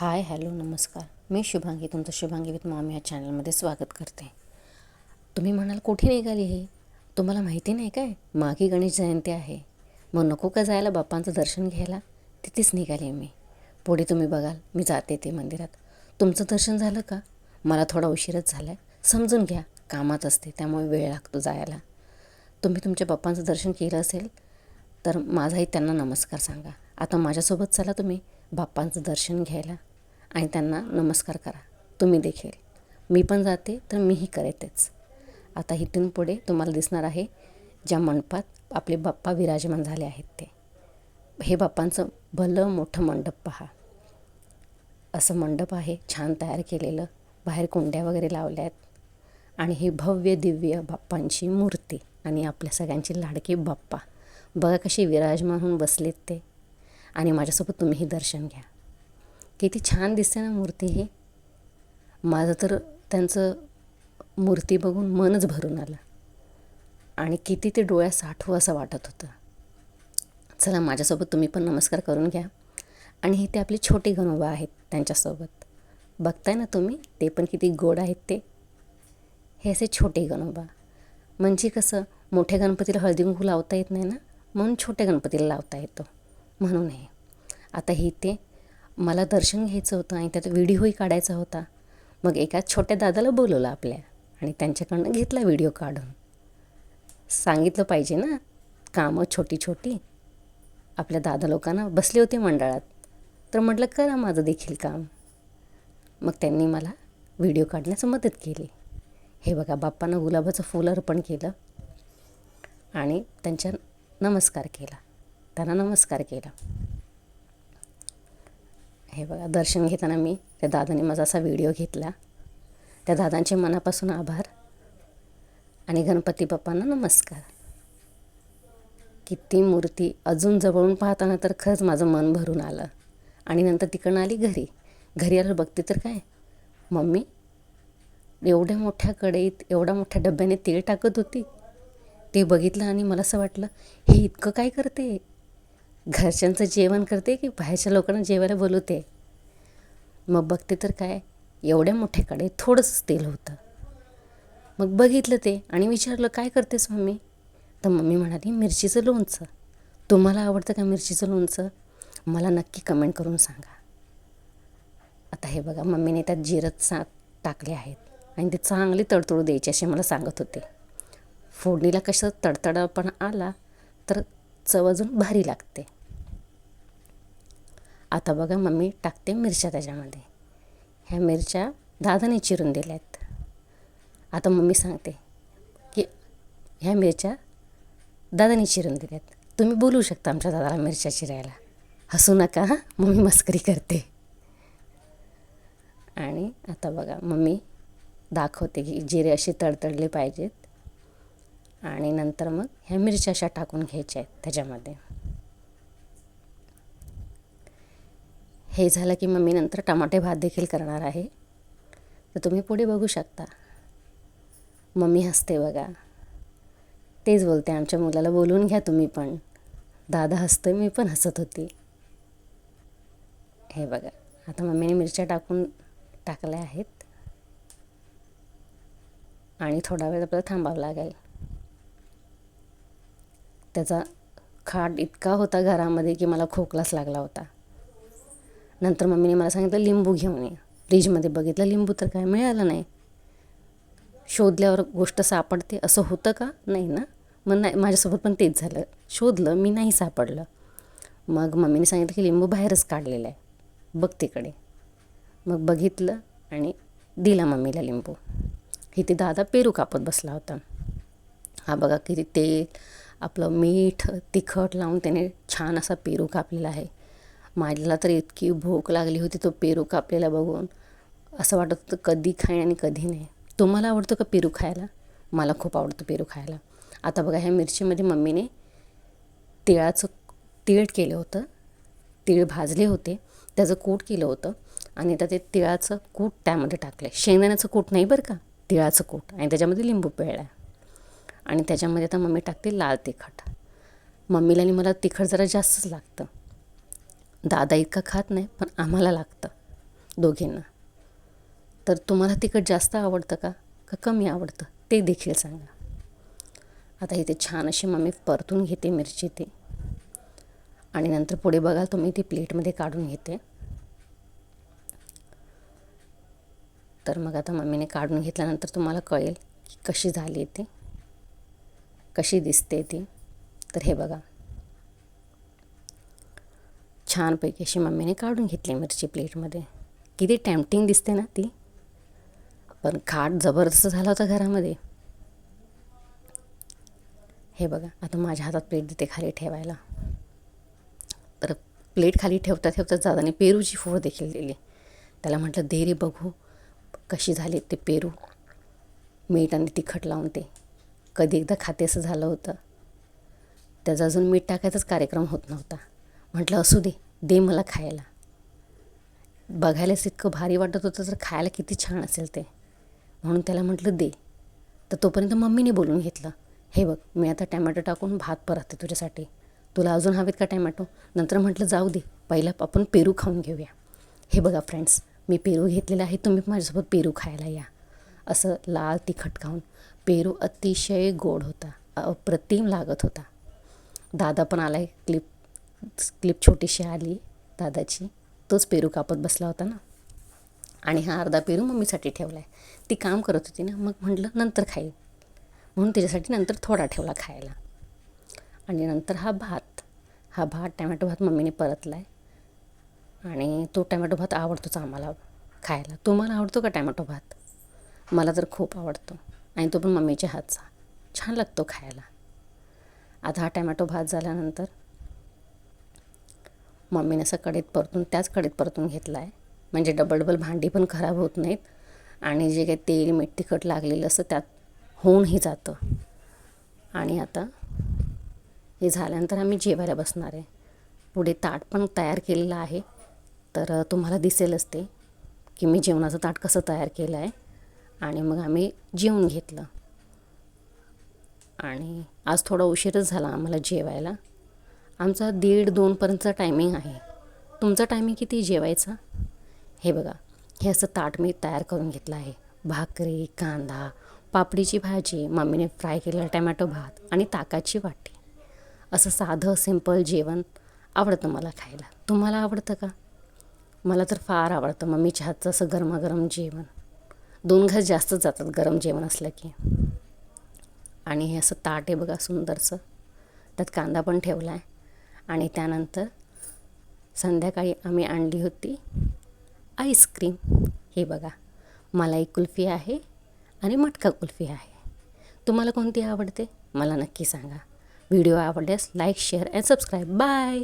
Hi hello नमस्कार. मी शुभांगी तुमचं Shubhangi with Maugham या चॅनलमध्ये स्वागत करते. तुम्ही म्हणाल कुठे निघाली हे? तुम्हाला माहिती नाही काय? मागे गणेश जयंती आहे. मग नको का जायला बाप्पांचं दर्शन घ्यायला? तिथेच निघाली मी. पुढे तुम्ही बघाल मी जाते ते मंदिरात. तुमचं दर्शन झालं का? मला थोडा उशीरच झाला आहे समजून घ्या कामात असते त्यामुळे वेळ लागतो जायला. तुम्ही तुमच्या बाप्पांचं दर्शन केलं असेल तर माझाही त्यांना नमस्कार सांगा. आता माझ्यासोबत चला तुम्ही बाप्पांचं दर्शन घ्यायला. आणि त्यांना नमस्कार करा. तुम्ही देखील. मी पण जाते तर मीही करेतेच. आता इथून पुढे तुम्हाला दिसणार आहे ज्या मंडपात आपले बाप्पा विराजमान झाले आहेत ते. हे बाप्पांचं भलं मोठं मंडप पहा. असं मंडप आहे छान तयार केलेलं. बाहेर कुंड्या वगैरे लावल्या आहेत. आणि ही भव्य दिव्य बाप्पांची मूर्ती आणि आपल्या सगळ्यांची लाडकी बाप्पा. बघा कशी विराजमान होऊन बसलेत ते. आणि माझ्यासोबत तुम्हीही दर्शन घ्या. किती छान दिसते ना मूर्ती ही. माझं तर त्यांचं मूर्ती बघून मनच भरून आलं. आणि किती ते डोळ्या साठवू असं वाटत होतं. चला माझ्यासोबत तुम्ही पण नमस्कार करून घ्या. आणि हे ते आपले छोटे गणोबा आहेत त्यांच्यासोबत. बघताय ना तुम्ही? ते पण किती गोड आहेत ते. हे असे छोटे गणोबा म्हणजे कसं मोठ्या गणपतीला हळदीकुंकू लावता येत नाही ना? म्हणून छोट्या गणपतीला लावता येतो. म्हणून हे आता हे ते मला दर्शन घ्यायचं होतं आणि त्यात व्हिडिओही काढायचा होता. मग एका छोट्या दादाला बोलवलं आपल्या आणि त्यांच्याकडनं घेतला व्हिडिओ काढून. सांगितलं पाहिजे ना कामं छोटी छोटी. आपल्या दादा लोकांना बसले होते मंडळात. तर म्हटलं करा माझं देखील काम. मग त्यांनी मला व्हिडिओ काढण्यास मदत केली. हे बघा बाप्पांना गुलाबाचं फूल अर्पण केलं आणि त्यांच्या नमस्कार केला. त्यांना नमस्कार केला. हे बघा दर्शन घेताना मी त्या दादाने माझा असा व्हिडिओ घेतला. त्या दादांचे मनापासून आभार. आणि गणपती बाप्पांना नमस्कार. किती मूर्ती अजून जवळून पाहताना तर खरंच माझं मन भरून आलं. आणि नंतर तिकडनं आली घरी. घरी आलं बघते तर काय? मम्मी एवढ्या मोठ्या कढईत एवढ्या मोठ्या डब्याने तेल टाकत होती. ते बघितलं आणि मला असं वाटलं हे इतकं काय करते? घरच्यांचं जेवण करते की बाहेरच्या लोकांना जेवायला बोलवते? मग बघते तर काय एवढ्या मोठ्या कढईत थोडंसंच तेल होतं. मग बघितलं ते आणि विचारलं काय करतेस मम्मी? तर मम्मी म्हणाली मिरचीचं लोणचं. तुम्हाला आवडतं का मिरचीचं लोणचं? मला नक्की कमेंट करून सांगा. आता हे बघा मम्मीने त्यात जिरत सा टाकले आहेत आणि ते चांगले तडतडू द्यायचे असे मला सांगत होते. फोडणीला कसं तडतडापण आला तर चव अजून भारी लागते. आता बघा मम्मी टाकते मिरच्या त्याच्यामध्ये. ह्या मिरच्या दादाने चिरून दिल्या आहेत आता मम्मी सांगते की ह्या मिरच्या दादाने चिरून दिल्यात. तुम्ही बोलू शकता आमच्या दादाला मिरच्या चिरायला. हसू नका हां. मम्मी मस्करी करते. आणि आता बघा मम्मी दाखवते की जिरे असे तडतडले पाहिजेत. आणि नंतर मग ह्या मिरच्या अशा टाकून घ्यायच्या आहेत त्याच्यामध्ये. हे झालं की मम्मी नंतर टमाटे भात देखील करणार आहे. तर तुम्ही पुढे बघू शकता. मम्मी हसते बघा. तेच बोलते आमच्या मुलाला बोलवून घ्या तुम्ही पण. दादा हसतोय मी पण हसत होती. हे बघा आता मम्मीने मिरच्या टाकून टाकल्या आहेत. आणि थोडा वेळ आपल्याला थांबावं लागेल. त्याचा खाट इतका होता घरामध्ये की मला खोकलाच लागला होता. नंतर मम्मीने मला सांगितलं लिंबू घेऊन ये. फ्रीजमध्ये बघितलं लिंबू तर काय मिळालं नाही. शोधल्यावर गोष्ट सापडते असं होतं का? नाही ना. मग नाही माझ्यासोबत पण तेच झालं. शोधलं मी नाही सापडलं. मग मम्मीने सांगितलं की लिंबू बाहेरच काढलेलं आहे. बघ तिकडे. मग बघितलं आणि दिला मम्मीला लिंबू. इथे दादा पेरू कापत बसला होता. हा बघा किती तेल आपलं मीठ तिखट लावून त्याने छान असा पेरू कापलेला आहे. माझ्याला तर इतकी भूक लागली होती तो पेरू कापलेला बघून. असं वाटत होतं कधी खाईन आणि कधी नाही. तुम्हाला आवडतं का पेरू खायला? मला खूप आवडतं पेरू खायला. आता बघा ह्या मिरचीमध्ये मम्मीने तिळाचं तीळ केलं होतं. तीळ भाजले होते. त्याचं कूट केलं होतं. आणि आता ते तिळाचं कूट त्यामध्ये टाकलं आहे शेंगदाण्याचं कूट नाही बरं का? तिळाचं कूट. आणि त्याच्यामध्ये लिंबू पिळला आहे आणि त्याच्यामध्ये आता मम्मी टाकते लाल तिखट. मम्मीला आणि मला तिखट जरा जास्तच लागतं. दादा इतका खात नाही पण आम्हाला लागतं दोघींना. तर तुम्हाला तिखट जास्त आवडतं का? का कमी आवडतं? ते देखील सांगा. आता इथे छान अशी मम्मी परतून घेते मिरची ती. आणि नंतर पुढे बघाल तुम्ही ती प्लेटमध्ये काढून घेते. तर मग आता मम्मीने काढून घेतल्यानंतर तुम्हाला कळेल की कशी झाली ती. कशी दिसते ती. तर हे बघा. छानपैकी अशी मम्मीने काढून घेतली मिरची प्लेटमध्ये. किती टॅम्पटिंग दिसते ना ती. पण खाट जबरदस्त झाला होता घरामध्ये. हे बघा आता माझ्या हातात प्लेट देते खाली ठेवायला. तर प्लेट खाली ठेवता ठेवता दादाने पेरूची फोड देखील दिली. त्याला म्हटलं देरी बघू कशी झाली ते पेरू. मीठ आणि तिखट लावून ते. कधी एकदा खाते असं झालं होतं. त्याचा अजून मीठ टाकायचाच कार्यक्रम होत नव्हता. म्हटलं असू दे दे मला खायला. बघायलाच इतकं भारी वाटत होतं तर खायला किती छान असेल ते. म्हणून त्याला म्हटलं दे. तर तोपर्यंत मम्मीने बोलून घेतलं हे बघ मी आता टॅमॅटो टाकून भात परतते तुझ्यासाठी. तुला अजून हवेत का टॅमॅटो? नंतर म्हटलं जाऊ दे पहिला आपण पेरू खाऊन घेऊया. हे बघा फ्रेंड्स मी पेरू घेतलेला आहे तुम्ही माझ्यासोबत पेरू खायला या. असं लाल तिखट खाऊन पेरू अतिशय गोड होता अप्रतिम लागत होता. दादा पण आला आहे क्लिप क्लिप छोटीशी आली दादाची. तोच पेरू कापत बसला होता ना. आणि हा अर्धा पेरू मम्मीसाठी ठेवला आहे ती काम करत होती ना मग म्हटलं नंतर खाईल. म्हणून त्याच्यासाठी नंतर थोडा ठेवला खायला. आणि नंतर हा भात हा भात टॅमॅटो भात मम्मीने परतला आहे आणि तो टॅमॅटो भात आवडतोच आम्हाला खायला. तुम्हाला आवडतो का टॅमॅटो भात? मला तर खूप आवडतो. आणि तो पण मम्मीच्या हातचा. छान लागतो खायला. आता हा टॅमॅटो भात झाल्यानंतर मम्मीने असं कढईत परतून त्याच कडीत परतून घेतला आहे म्हणजे डबल डबल भांडी पण खराब होत नाहीत. आणि जे काही तेल मीठ तिखट लागलेलं असं त्यात होऊनही जातं. आणि आता हे झाल्यानंतर आम्ही जेवायला बसणार आहे. पुढे ताट पण तयार केलेलं आहे. तर तुम्हाला दिसेलच ते की मी जेवणाचं ताट कसं तयार केलं आहे. आणि मग आम्ही जेवून घेतलं. आणि आज थोडा उशीरच झाला आम्हाला जेवायला. आमचा दीड दोनपर्यंतचा टायमिंग आहे. तुमचा टायमिंग किती जेवायचा? हे बघा हे असं ताट मी तयार करून घेतलं आहे. भाकरी कांदा पापडीची भाजी मम्मीने फ्राय केलेला टमॅटो भात आणि ताकाची वाटी. असं साधं सिंपल जेवण आवडतं मला खायला. तुम्हाला आवडतं का? मला तर फार आवडतं मम्मीच्या हातचं असं गरमागरम जेवण. दोन घास जास्त जातात गरम जेवण असलं की. आणि हे असं ताट आहे बघा सुंदरसं. त्यात कांदा पण ठेवला आहे आणि त्यानंतर संध्याकाळी आम्ही आणली होती आईस्क्रीम हे बघा मलाई कुल्फी आहे आणि मटका कुल्फी आहे. तुम्हाला कोणती आवडते? मला नक्की सांगा. व्हिडिओ आवडल्यास like share and subscribe bye